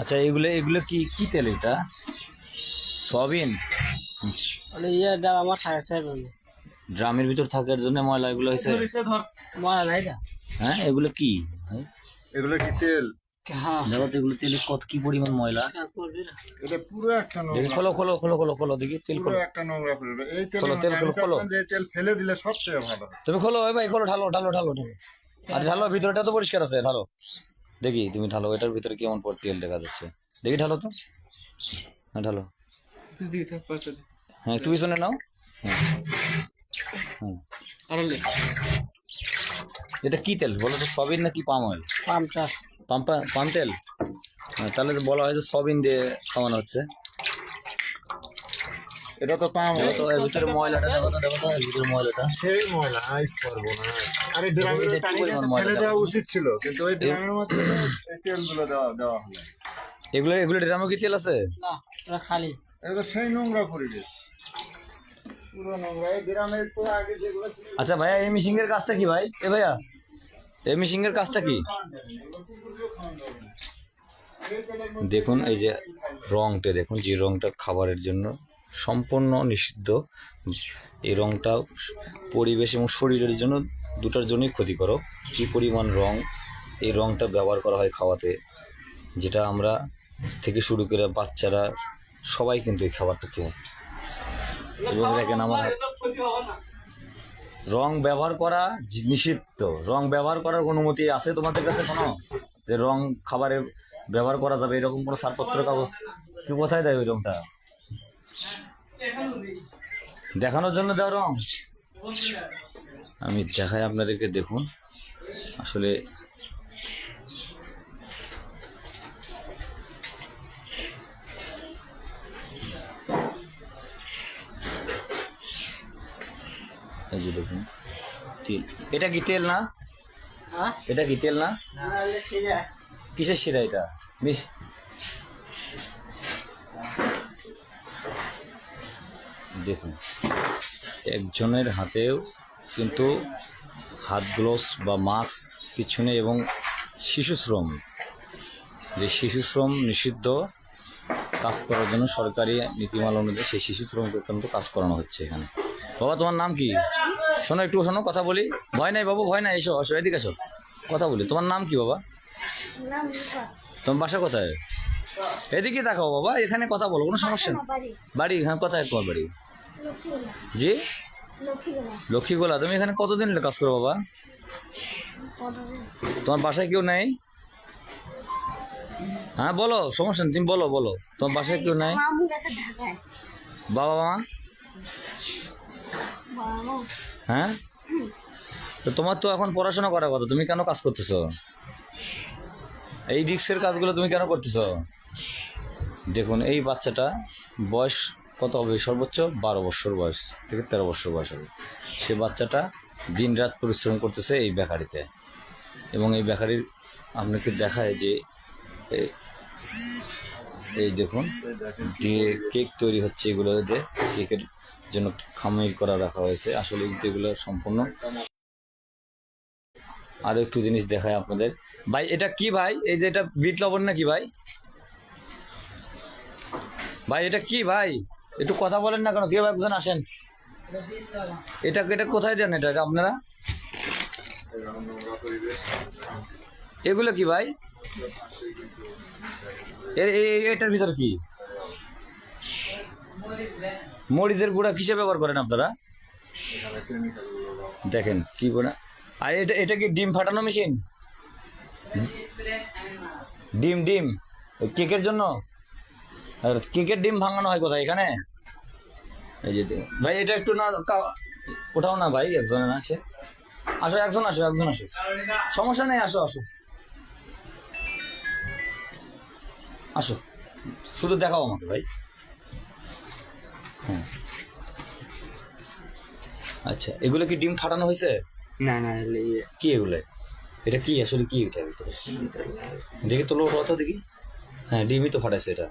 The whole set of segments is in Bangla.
আচ্ছা এগুলো এগুলো কি কি তেল এটা? সয়াবিন? মানে ইয়ে দাও আমার ড্রামের ভিতর থাকার জন্য ময়লা এগুলো হয়েছে? মরা নাই না হ্যাঁ এগুলো কি? হ্যাঁ? এগুলো কি তেল? হ্যাঁ। দেখো তো এগুলো তেলে কত কি পরিমাণ ময়লা? এটা পুরো একটা দেখি খোলো খোলো খোলো খোলো খোলো দেখি তেল খোলো। একটা নোংরা করে এই তেল খোলো, তেল খোলো, খোলো। তেল ফেলে দিলে সবচেয়ে ভালো। তুমি খোলো ভাই খোলো ঢালো ঢালো ঢালো ঢালো। আর ঢালো ভিতরটা তো পরিষ্কার আছে ঢালো। দেখি তুমি ঢালো এটার ভিতরে কেমন পর তেল দেখা যাচ্ছে। দেখি ঢালো তো। হ্যাঁ ঢালো। হ্যাঁ একটু পিছনে নাও। হ্যাঁ। হ্যাঁ। এটা কি তেল? বলো তো সবিন নাকি পাম অয়েল? পাম্প পাম পাম তেল? হ্যাঁ, তাহলে তো বলা হয় যে সবিন দিয়ে খাওয়ানো হচ্ছে। এটা তো পাম। তো এর ভিতরে ময়লাটা দেখো তো দেখো তো এর ভিতরে ময়লাটা। সেই ময়লা আইস করব না। আরে এটা পানি ফেলে দেওয়া? উচিত ছিল কিন্তু ওই ড্রামের মধ্যে এই তেলগুলো দেওয়া দেওয়া হলো। এগুলো এগুলো ড্রামে কি তেল আছে? না ওটা খালি। এটা তো সেই নোংরা পরিবেশ। পুরো নোংরা এই তো আগে যেগুলো ছিল। আচ্ছা ভাইয়া এই মিশিং এর কাজটা কি ভাই? এ ভাইয়া এই মিশিং এর কাজটা কি? দেখুন এই যে রংটা দেখুন যে রংটা খাবারের জন্য সম্পূর্ণ নিষিদ্ধ। এই রংটা পরিবেশ এবং শরীরের জন্য দুটার জন্যই ক্ষতিকারক কী পরিমাণ রং এই রংটা ব্যবহার করা হয় খাওয়াতে যেটা আমরা থেকে শুরু করে বাচ্চারা সবাই কিন্তু এই খাবারটা খেয়ে এবং দেখেন আমার রং ব্যবহার করা নিষিদ্ধ। রং ব্যবহার করার অনুমতি আছে তোমাদের কাছে কোনো? যে রং খাবারে ব্যবহার করা যাবে এরকম কোনো ছাড়পত্র কাগজ কি কোথায় দেয় ওই রংটা? দেখানোর জন্য দাও রং? আমি দেখাই আপনাদেরকে দেখুন। আসলে এই যে দেখুন তেল। এটা কি তেল না? হ্যাঁ? এটা কি তেল না? কিসের শিরা এটা? মিস দেখুন একজনের হাতেও কিন্তু হাত গ্লোভস বা মাস্ক কিছু নেই এবং শিশু শ্রম যে শিশু শ্রম নিষিদ্ধ কাজ করার জন্য সরকারি নীতিমালা অনুযায়ী সেই শিশু শ্রমকে কিন্তু কাজ করানো হচ্ছে এখানে। বাবা তোমার নাম কি? শোনো একটু শোনো কথা বলি। ভয় নাই বাবু ভয় নাই এসো আসো এদিকে আসো কথা বলি তোমার নাম কি বাবা? তোমার বাসা কোথায়? এদিকে দেখাও বাবা এখানে কথা বলো কোনো সমস্যা নেই। বাড়ি হ্যাঁ কোথায় তোমার বাড়ি? জি? লক্ষ্মীগোলা। তুমি এখানে কতদিন কাজ করো বাবা? তোমার বাসায় কেউ নেই? হ্যাঁ বলো, সমস্যা নেই, তুমি বলো বলো। তোমার বাসায় কেউ নেই? বাবা, মা? হ্যাঁ? তো তোমার তো এখন পড়াশোনা করার কথা, তুমি কেন কাজ করতেছো? এই রিক্সের কাজগুলো তুমি কেন করতেছো? দেখুন, এই বাচ্চাটা বয়স কত হবে? সর্বোচ্চ বারো বছর বয়স থেকে তেরো বছর বয়স হবে। সে বাচ্চাটা দিন রাত পরিশ্রম করতেছে এই বেকারিতে। এবং এই বেকারির আপনাকে দেখায় যে এই দেখুন, দিয়ে কেক তৈরি হচ্ছে এগুলো যে কেকের জন্য খামির করা রাখা হয়েছে। আসলে এগুলো সম্পূর্ণ আরও একটু জিনিস দেখায় আপনাদের। ভাই, এটা কি ভাই? এই যে এটা বিট লবণ না কি ভাই? ভাই, এটা কি ভাই? একটু কথা বলেন না কেন? কেউ একজন আসেন? এটা এটা কোথায় দেন এটা? আপনারা? এগুলো কি ভাই? এটার ভিতর কি? মরিচের গুঁড়া কিসে ব্যবহার করেন আপনারা? দেখেন কি করে আর এটা এটা কি ডিম ফাটানো মেশিন? ডিম ডিম। কেকের জন্য? আর কেকের ডিম ভাঙানো হয় কোথায় এখানে? এই যে ভাই এটা একটু না ওঠাও না ভাই একজনে না আসে আসো একজন আসো একজন আসো। সমস্যা নেই আসো আসো। আসো। শুধু দেখাও আমাকে ভাই। হ্যাঁ। আচ্ছা এগুলো কি ডিম ফাটানো হয়েছে? না না ইয়ে। কি এগুলো? এটা কি? আসলে কি এটা? ভিতরে দেখি তো দেখি। হ্যাঁ ডিমই তো ফাটাইছে এটা।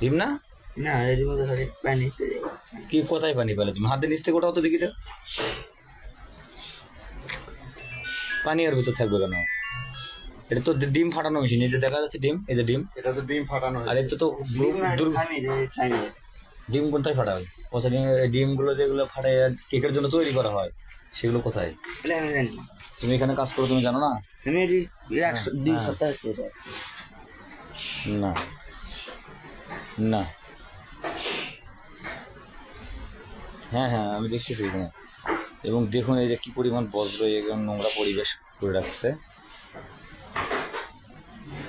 ডিম না? না এর মধ্যে খালি পানিতে কি কোথায় পানি পেলে? তুমি হাতে নিচ থেকে ওটাও তো দেখি তো। পানি আর ভিতর থাকবে কেন? এটা তো ডিম ফাটানো মেশিন এই যে দেখা যাচ্ছে ডিম এই যে ডিম। এটা তো ডিম ফাটানো আর এতে তো ডিম কোথায় ফাটা হয়? পচা ডিম ডিমগুলো যেগুলো ফাটায় কেকের জন্য তৈরি করা হয় সেগুলো কোথায়? আমি জানি তুমি এখানে কাজ করো তুমি জানো না? আমি এটি দুই সপ্তাহ হচ্ছে না। না। হ্যাঁ হ্যাঁ আমি দেখতেছি এখানে। এবং দেখুন এই যে কি পরিমাণ বজ্র এবং নোংরা পরিবেশ করে রাখছে।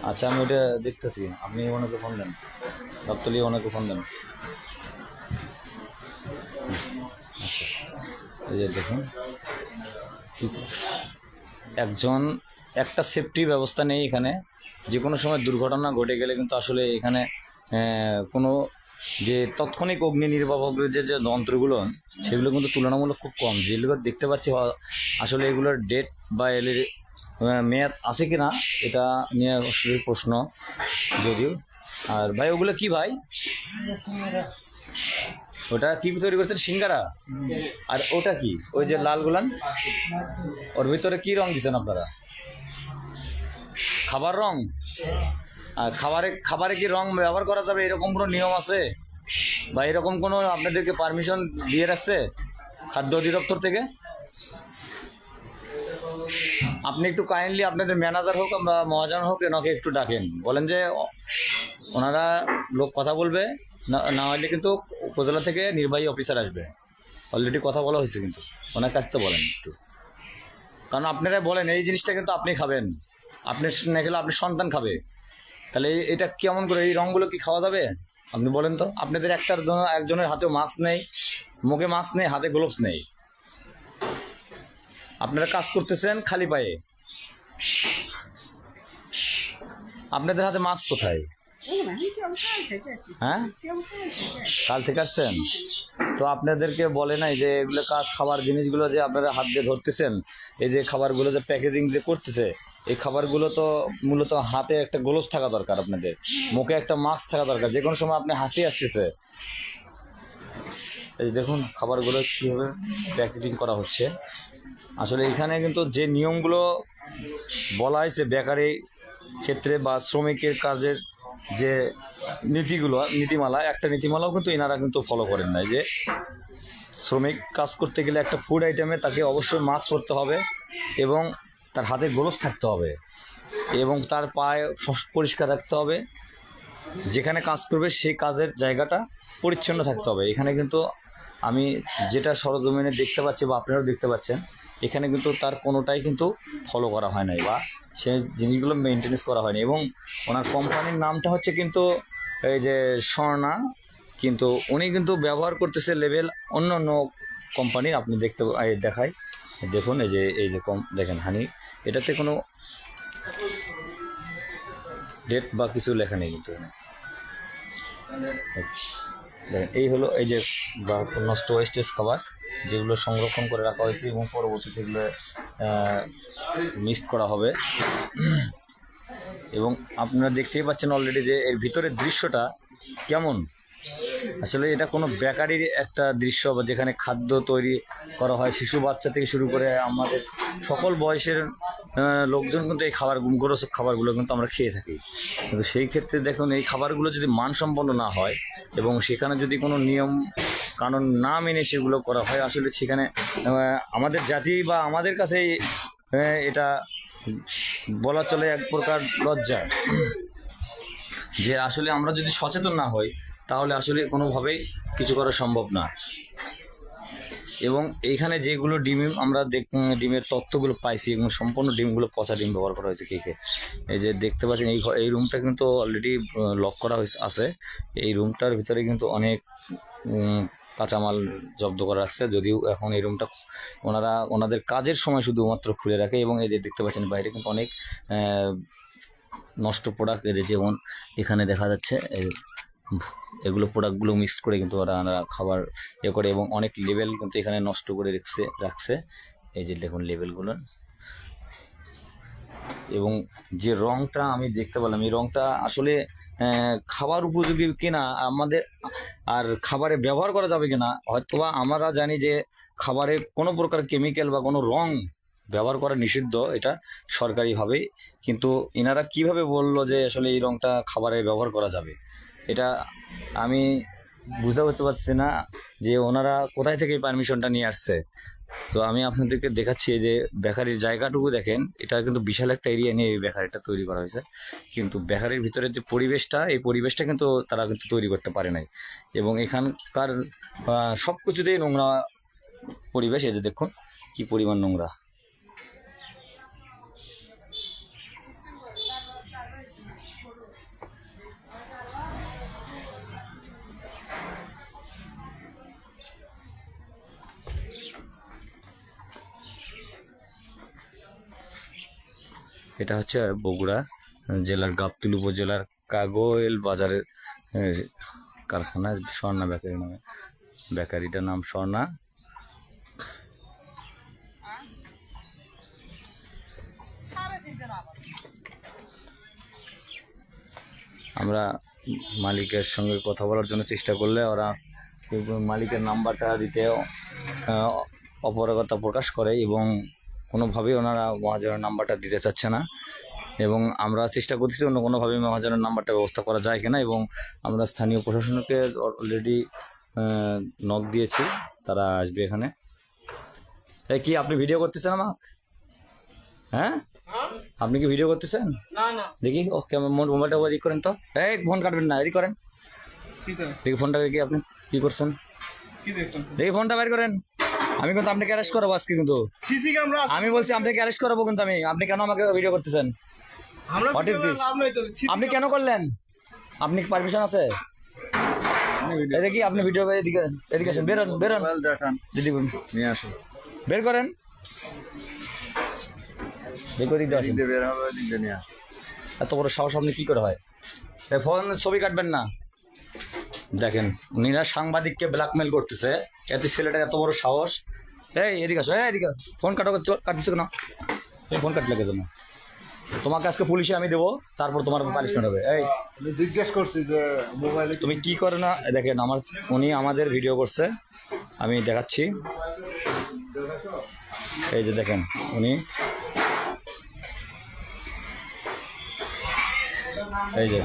আচ্ছা আমি ওটা দেখতেছি। আপনি ওনাকে ফোন দেন। গাবতলি ওনাকে ফোন দেন। আচ্ছা এই যে দেখুন। একজন, একটা সেফটি ব্যবস্থা নেই এখানে। যে কোনো সময় দুর্ঘটনা ঘটে গেলে কিন্তু আসলে এখানে কোনো যে তাৎক্ষণিক অগ্নি নির্বাপকের যে যে যন্ত্রগুলো সেগুলো কিন্তু তুলনামূলক খুব কম। যেগুলো দেখতে পাচ্ছি আসলে এগুলোর ডেট বা আহ, মেয়াদ আছে কি না এটা নিয়ে আসলে প্রশ্ন যদিও। আর ভাই ওগুলো কি ভাই? ওটা কি তৈরি করছেন? সিঙ্গারা? আর ওটা কি? ওই যে লাল গুলান? ওর ভিতরে কি রং দিচ্ছেন আপনারা? খাবার রং? খাবারে খাবারে কি রং ব্যবহার করা যাবে? এরকম কোনো নিয়ম আছে? বা এরকম কোনো আপনাদেরকে পারমিশন দিয়ে রাখছে খাদ্য অধিদপ্তর থেকে? আপনি একটু কাইন্ডলি আপনাদের ম্যানেজার হোক বা মহাজন হোক এনাকে একটু ডাকেন। বলেন যে, ওনারা লোক কথা বলবে, না হলে কিন্তু উপজেলা থেকে নির্বাহী অফিসার আসবে। অলরেডি কথা বলা হয়েছে কিন্তু। ওনার কাছে তো বলেন একটু। কারণ আপনারা বলেন, এই জিনিসটা কিন্তু আপনি খাবেন। আপনি না খেলে আপনি সন্তান খাবে। তাহলে এটা কেমন করে, এই রঙগুলো কি খাওয়া যাবে? আপনি বলেন তো। আপনাদের একটার জন্য একজনের হাতে মাস্ক নেই, মুখে মাস্ক নেই, হাতে গ্লোভস নেই। আপনারা কাজ করতেছেন খালি পায়ে। আপনাদের হাতে মাস্ক কোথায়? হ্যাঁ? কাল থেকে আসছেন? তো আপনাদেরকে বলে নাই যে এগুলো কাজ খাবার জিনিসগুলো যে আপনারা হাত দিয়ে ধরতেছেন, এই যে খাবারগুলো যে প্যাকেজিং যে করতেছে, এই খাবারগুলো তো মূলত হাতে একটা গ্লোভস থাকা দরকার আপনাদের, মুখে একটা মাস্ক থাকা দরকার, যে কোনো সময় আপনি হাসি আসতেছে। এই দেখুন খাবারগুলো কীভাবে প্যাকেটিং করা হচ্ছে। আসলে এখানে কিন্তু যে নিয়মগুলো বলা হয়েছে বেকারি ক্ষেত্রে বা শ্রমিকের কাজের যে নীতিগুলো, নীতিমালা, একটা নীতিমালাও কিন্তু এনারা কিন্তু ফলো করেন নাই যে শ্রমিক কাজ করতে গেলে একটা ফুড আইটেমে তাকে অবশ্যই মাস্ক পরতে হবে এবং তার হাতে গ্লোভস থাকতে হবে এবং তার পায়ে পরিষ্কার রাখতে হবে। যেখানে কাজ করবে সেই কাজের জায়গাটা পরিচ্ছন্ন থাকতে হবে। এখানে কিন্তু আমি যেটা সরজমিনে দেখতে পাচ্ছি বা আপনারাও দেখতে পাচ্ছেন, এখানে কিন্তু তার কোনোটাই কিন্তু ফলো করা হয় নাই বা সে জিনিসগুলো মেনটেনেন্স করা হয়নি এবং ওনার কোম্পানির নামটা হচ্ছে কিন্তু এই যে স্বর্ণা, কিন্তু উনি কিন্তু ব্যবহার করতেছে লেভেল অন্য অন্য কোম্পানির আপনি দেখতে দেখায় দেখুন, এই যে এই যে কম দেখেন হানি এটাতে কোনো ডেট বা কিছু লেখা নেই কিন্তু দেখেন, এই হলো এই যে নষ্ট ওয়েস্টেজ খাবার, যেগুলো সংরক্ষণ করে রাখা হয়েছে এবং পরবর্তীতে এগুলো মিক্সড করা হবে। এবং আপনারা দেখতেই পাচ্ছেন অলরেডি যে এর ভিতরের দৃশ্যটা কেমন? আসলে এটা কোনো বেকারির একটা দৃশ্য বা যেখানে খাদ্য তৈরি করা হয়, শিশু বাচ্চা থেকে শুরু করে আমাদের সকল বয়সের লোকজন কিন্তু এই খাবার গ্রস খাবারগুলো কিন্তু আমরা খেয়ে থাকি। কিন্তু সেই ক্ষেত্রে দেখুন, এই খাবারগুলো যদি মানসম্পন্ন না হয় এবং সেখানে যদি কোনো নিয়ম কানুন না মেনে সেগুলো করা হয়, আসলে সেখানে আমাদের জাতি বা আমাদের কাছে এটা বলা চলে এক প্রকার লজ্জা। যে আসলে আমরা যদি সচেতন না হই, তাহলে আসলে কোনোভাবেই কিছু করা সম্ভব না। এবং এইখানে যেগুলো ডিম, আমরা দেখ ডিমের তত্ত্বগুলো পাইছি এবং সম্পূর্ণ ডিমগুলো পচা ডিম ব্যবহার করা হয়েছে কেকে। এই যে দেখতে পাচ্ছেন, এই এই রুমটা কিন্তু অলরেডি লক করা হয়েছে আছে। এই রুমটার ভিতরে কিন্তু অনেক কাঁচামাল জব্দ করে রাখছে। যদিও এখন এই রুমটা ওনারা, ওনাদের কাজের সময় শুধুমাত্র খুলে রাখে এবং এই যে দেখতে পাচ্ছেন বাইরে কিন্তু অনেক নষ্ট প্রোডাক্ট যে যেমন এখানে দেখা যাচ্ছে এগুলো প্রোডাক্টগুলো মিক্স করে কিন্তু ওরা, ওনারা খাবার ইয়ে করে এবং অনেক লেভেল কিন্তু এখানে নষ্ট করে রাখছে রাখছে। এই যে দেখুন লেভেলগুলো এবং যে রংটা আমি দেখতে পেলাম, এই রংটা আসলে খাবার উপযোগী কিনা, আমাদের, আর খাবারে ব্যবহার করা যাবে কিনা, হয়তোবা আমরা জানি যে খাবারে কোনো প্রকার কেমিক্যাল বা কোনো রং ব্যবহার করা নিষিদ্ধ, এটা সরকারিভাবে, কিন্তু এনারা কীভাবে বলল যে আসলে এই রংটা খাবারে ব্যবহার করা যাবে? এটা আমি বুঝতে করতে পারছি না যে ওনারা কোথায় থেকে পারমিশনটা নিয়ে আসছে। তো আমি আপনাদেরকে দেখাচ্ছি যে বেকারির জায়গাটুকু দেখেন। এটা কিন্তু বিশাল একটা এরিয়া নিয়ে এই বেকারিটা তৈরি করা হয়েছে। কিন্তু বেকারির ভিতরে যে পরিবেশটা, এই পরিবেশটা কিন্তু তারা কিন্তু তৈরি করতে পারে নাই। এবং এখানকার সব কিছুতেই নোংরা পরিবেশ, এই যে দেখুন, কি পরিমাণ নোংরা। এটা হচ্ছে বগুড়া জেলার গাবতুল উপজেলার কাগোয়েল বাজারের কারখানা, স্বর্ণা বেকারি নামে। বেকারিটার নাম স্বর্ণা। আমরা মালিকের সঙ্গে কথা বলার জন্য চেষ্টা করলে ওরা মালিকের নাম্বারটা দিতে অপারগতা প্রকাশ করে এবং কোনোভাবেই ওনারা মহাজনের নাম্বারটা দিতে চাচ্ছে না। এবং আমরা চেষ্টা করতেছি অন্য কোনোভাবে মহাজনের নাম্বারটা ব্যবস্থা করা যায় কিনা এবং আমরা স্থানীয় প্রশাসনকে অলরেডি নক দিয়েছি তারা আসবে এখানে। এই কি আপনি ভিডিও করতেছেন আমার হ্যাঁ? আপনি কি ভিডিও করতেছেন? দেখি ও কেমন মোবাইলটা এদিক করেন তো। এই ফোন কাটবেন না এদিক করেন। দেখি? ফোনটা দেখি আপনি কি করছেন? দেখি ফোনটা বের করেন। আমি কিন্তু আপনাকে অ্যারেস্ট করব আজকে কিন্তু। সিসি ক্যামেরা আমি বলছি আপনাকে অ্যারেস্ট করাবো কিন্তু আমি। আপনি কেন আমাকে ভিডিও করতেছেন? নাই তো। CC আপনি কেন করলেন? আপনি পারমিশন আছে? এই দেখি আপনি ভিডিও এদিকে এদিকে আসেন বেরোন বেরোন। দেখান। দিদি বোন, নিয়ে আসুন। বের করেন। দেখো দিক দিয়ে বের হবে দিতে নিয়ে আসুন। এত বড় সাহস আপনি কি করে হয়? ফোন ছবি কাটবেন না। দেখেন উনিরা সাংবাদিককে ব্ল্যাকমেল করতেছে। এত ছেলেটার এত বড় সাহস? এই এদিকে আসো এই এদিকে ফোন কাটো কাটতেছো কেন? এই ফোন কাটলে কেন তোমাকে আজকে পুলিশে আমি দেবো তারপর তোমার পানিশমেন্ট হবে। এই জিজ্ঞেস করছি যে মোবাইলে তুমি কি করে না? দেখেন আমার উনি আমাদের ভিডিও করছে। আমি দেখাচ্ছি। এই যে দেখেন উনি। এই যে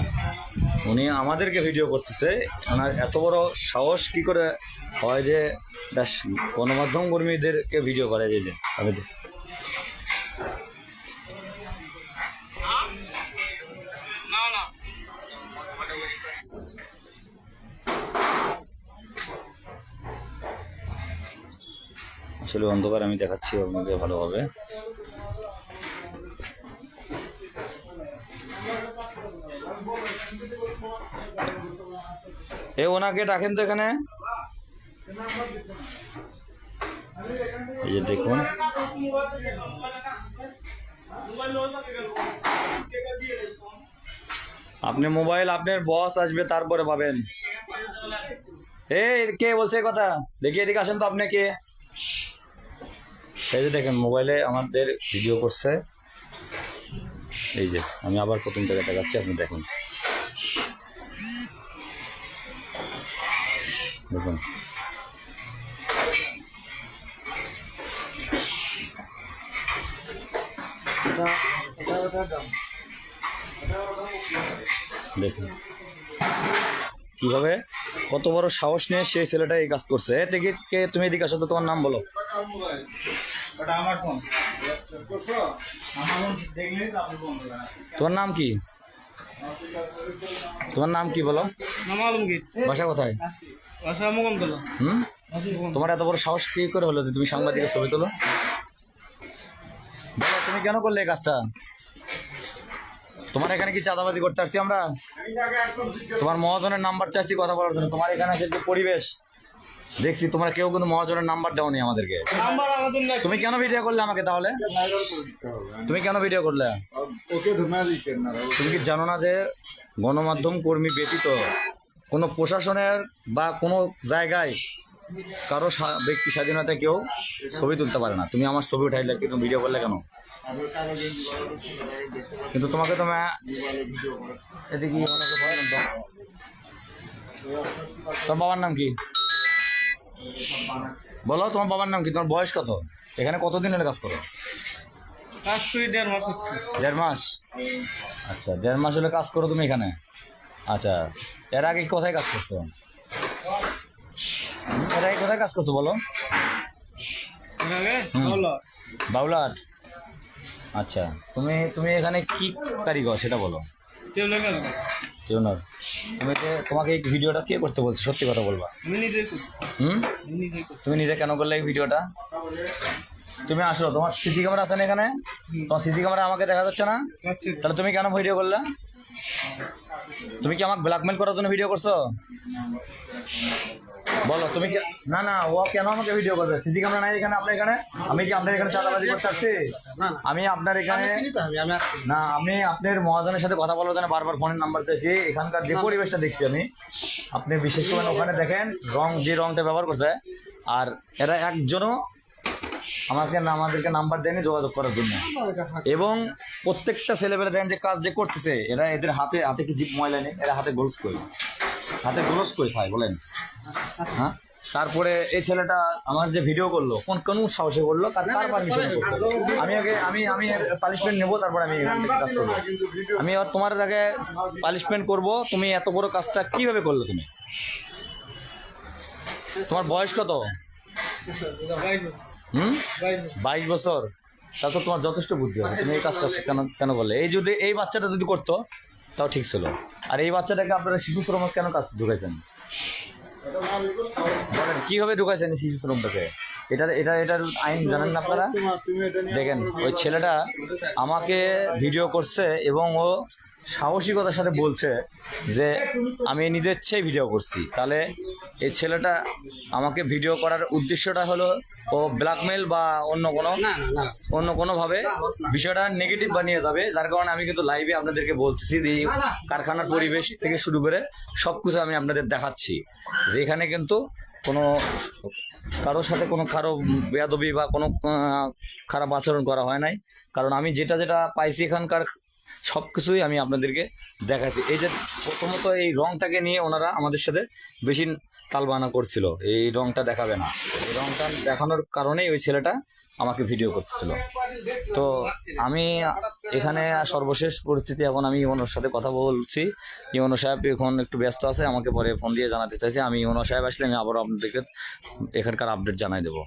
উনি আমাদেরকে ভিডিও করতেছে। ওনার এত বড় সাহস কি করে হয় যে গণমাধ্যম কর্মীদেরকে ভিডিও করা এই যে না আসলে অন্ধকার, আমি দেখাচ্ছি আপনাকে ভালোভাবে। এ, ওনাকে ডাকেন তো এখানে। যে দেখুন। আপনি মোবাইল, আপনার বস আসবে, তারপরে পাবেন। এই, কে বলছে কথা? দেখি এদিকে আসেন তো আপনি কে? এই যে দেখেন, মোবাইলে আমাদের ভিডিও করছে। এই যে, আমি আবার প্রথম থেকে দেখাচ্ছি, আপনি দেখুন। দেখুন। দেখুন। কীভাবে? কত বড় সাহস নিয়ে সেই ছেলেটা এই কাজ করছে। থেকে কে তুমি এদিকে আসো তো তোমার নাম বলো। তোমার নাম কি? তোমার নাম কি বলো? বাসা কোথায়? হুম? তোমার এত বড় সাহস কি করে হলো যে তুমি সাংবাদিকের ছবি তোলো? বলো তুমি কেন করলে এই কাজটা? তোমার এখানে কি চাঁদাবাজি করতে আসছি আমরা? তোমার মহাজনের নাম্বার চাচ্ছি কথা বলার জন্য। তোমার এখানে যে যে পরিবেশ দেখছি তোমরা কেউ কিন্তু মহাজনের নাম্বার দাওনি আমাদেরকে। নাম্বার তুমি কেন ভিডিও করলে আমাকে তাহলে? তুমি কেন ভিডিও করলে? তুমি কি জানো না যে গণমাধ্যম কর্মী ব্যতীত কোনো প্রশাসনের বা কোনো জায়গায় কারও ব্যক্তি স্বাধীনতায় কেউ ছবি তুলতে পারে না? তুমি আমার ছবি উঠাইলে কিন্তু ভিডিও করলে কেন? কিন্তু তোমাকে তো ভয় না তোমার বাবার নাম কি? বলো তোমার বাবার নাম কি? তোমার বয়স কত? এখানে কতদিন হলে কাজ করো? কাজ করে দেড় মাস হচ্ছে। দেড় মাস? আচ্ছা দেড় মাস হলে কাজ করো তুমি এখানে। আচ্ছা এর আগে কোথায় কাজ করছ? এর আগে কোথায় কাজ করছ বলো? বাউলাট আচ্ছা তুমি তুমি এখানে কি কারিগর সেটা বলো। কেউ তুমি যে তোমাকে এই ভিডিওটা কে করতে বলছো সত্যি কথা বলবা? হুম? তুমি নিজে কেন করলে এই ভিডিওটা? তুমি আসো তোমার সিসি ক্যামেরা আছে না এখানে? তোমার সিসি ক্যামেরা আমাকে দেখা যাচ্ছে না? তাহলে তুমি কেন ভিডিও করলে? তুমি কি আমাকে ব্ল্যাকমেল করার জন্য ভিডিও করছ? বলো তুমি কি না না ও কেন আমাকে ভিডিও করবে সিসি ক্যামেরা নাই এখানে আপনার এখানে? আমি কি আপনার এখানে চাঁদাবাজি করতে আসছি? আমি আপনার এখানে না আমি আপনার মহাজনের সাথে কথা বলার জন্য বারবার ফোনের নাম্বার চাইছি এখানকার যে পরিবেশটা দেখছি আমি। আপনি বিশেষ করে ওখানে দেখেন রং যে রংটা ব্যবহার করছে আর এরা একজনও আমাকে না আমাদেরকে নাম্বার দেয়নি যোগাযোগ করার জন্য। এবং প্রত্যেকটা ছেলেবেলা দেখেন যে কাজ যে করতেছে এরা এদের হাতে হাতে কি জিপ ময়লা নেই এরা হাতে গোলস করি। হাতে গোলস করে থাকে বলেন। হ্যাঁ? তারপরে এই ছেলেটা আমার যে ভিডিও করল কোন কোন সাহসে করল? কার কার পারমিশন আমি আগে আমি আমি পানিশমেন্ট নেব তারপর আমি কাজ করব আমি আর তোমার আগে পানিশমেন্ট করব তুমি এত বড় কাজটা কীভাবে করল তুমি? তোমার বয়স কত? হুম? বাইশ বাইশ বছর। তা তো তোমার যথেষ্ট বুদ্ধি আছে তুমি এই কাজটা কেন কেন বললে এই যদি এই বাচ্চাটা যদি করতো তাও ঠিক ছিল। আর এই বাচ্চাটাকে আপনারা শিশু শ্রম কেন কাজ ঢুকেছেন? বলেন, কীভাবে ঢুকাইছেন এই শিশু শ্রমটাকে? এটা এটা, এটার আইন জানেন না আপনারা? দেখেন, ওই ছেলেটা আমাকে ভিডিও করছে এবং ও সাহসিকতার সাথে বলছে যে আমি নিজের ইচ্ছেই ভিডিও করছি। তাহলে এই ছেলেটা আমাকে ভিডিও করার উদ্দেশ্যটা হলো ও ব্ল্যাকমেল বা অন্য কোনো অন্য কোনোভাবে বিষয়টা নেগেটিভ বানিয়ে যাবে যার কারণে আমি কিন্তু লাইভে আপনাদেরকে বলতেছি যে এই কারখানার পরিবেশ থেকে শুরু করে সব কিছু আমি আপনাদের দেখাচ্ছি। যে এখানে কিন্তু কোনো কারোর সাথে কোনো কারও বেয়াদবি বা কোনো খারাপ আচরণ করা হয় নাই। কারণ আমি যেটা যেটা পাইছি এখানকার সব কিছুই আমি আপনাদেরকে দেখাচ্ছি। এই যে প্রথমত এই রংটাকে নিয়ে ওনারা আমাদের সাথে বেশি তালবানা করছিল। এই রংটা দেখাবে না। এই রংটা দেখানোর কারণেই ওই ছেলেটা আমাকে ভিডিও করতেছিল। তো আমি এখানে সর্বশেষ পরিস্থিতি এখন আমি ইমনোর সাথে কথা বলছি। ইমনো সাহেব এখন একটু ব্যস্ত আছে, আমাকে পরে ফোন দিয়ে জানাতে চাইছে। আমি ইমনো সাহেব আসলে আমি আবারও আপনাদেরকে এখানকার আপডেট জানাই দেবো।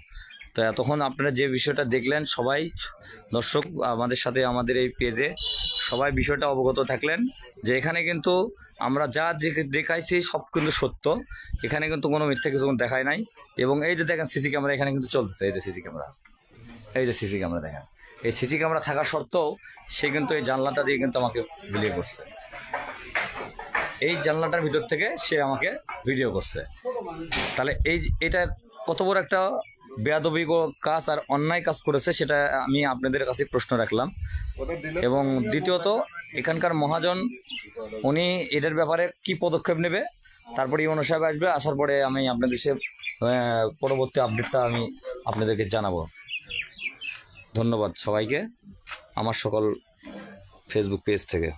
তো এতক্ষণ আপনারা যে বিষয়টা দেখলেন, সবাই দর্শক, আমাদের সাথে আমাদের এই পেজে সবাই বিষয়টা অবগত থাকলেন যে এখানে কিন্তু আমরা যা দেখাইছি সব কিন্তু সত্য। এখানে কিন্তু কোনো মিথ্যা কিছু দেখায় নাই। এবং এই যে দেখেন সিসি ক্যামেরা এখানে কিন্তু চলতেছে। এই যে সিসি ক্যামেরা। এই যে সিসি ক্যামেরা দেখেন। এই সিসি ক্যামেরা থাকা সত্ত্বেও সে কিন্তু এই জানলাটা দিয়ে কিন্তু আমাকে বিলিয়ে করছে। এই জানলাটার ভিতর থেকে সে আমাকে ভিডিও করছে। তাহলে এই এটা কত বড় একটা বেয়াদবি কাজ আর অন্যায় কাজ করেছে সেটা আমি আপনাদের কাছে প্রশ্ন রাখলাম। এবং দ্বিতীয়ত, এখানকার মহাজন, উনি এটার ব্যাপারে কি পদক্ষেপ নেবে, তারপরে ইউনো সাহেব আসবে, আসার পরে আমি আপনাদের সে পরবর্তী আপডেটটা আমি আপনাদেরকে জানাব। ধন্যবাদ সবাইকে, আমার সকল ফেসবুক পেজ থেকে।